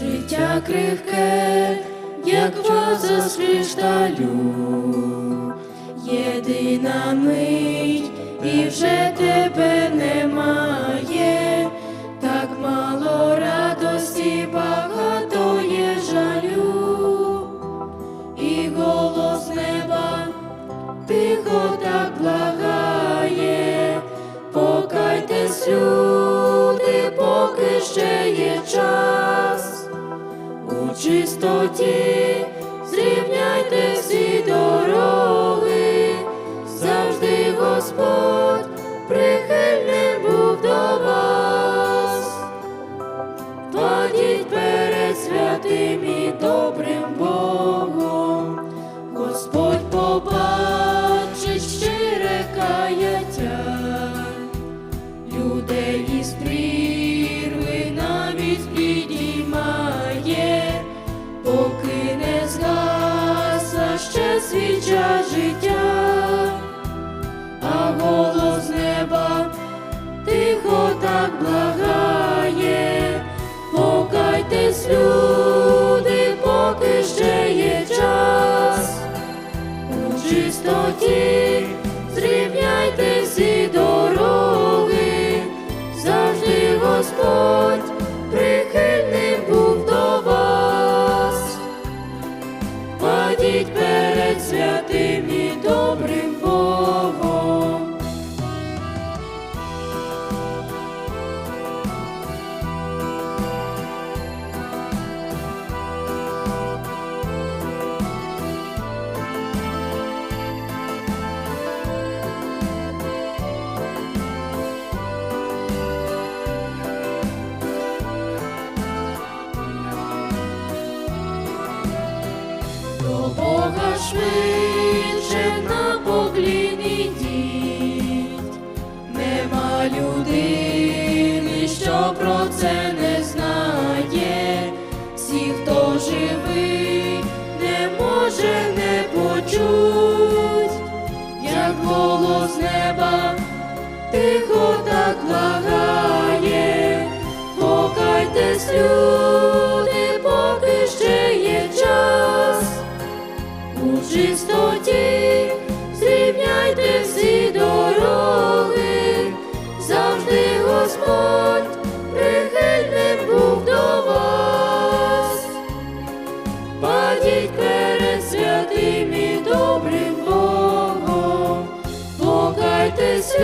життя крихке, як ваза з кришталю, єдина мить, і вже тебе немає, так мало радості, багато є жалю, і голос неба тихо так благає, покайтесь, люди, поки ще є час, у чистоті зрівняйте всі дороги, завжди Господь прихильним був до вас. Падіть перед святим і добрим свіча життя, а голос неба тихо так благає, покайтесь, люди, Бога швидше на поклін ідіть, нема людини, що про це не знає, всі, хто живий, не може не почуть, як голос неба тихо так благає, покайтесь, люди, чистоті зрівняйте всі дороги, завжди Господь прихильним був до вас. Падіть перед святим і добрим Богом, покайтесь,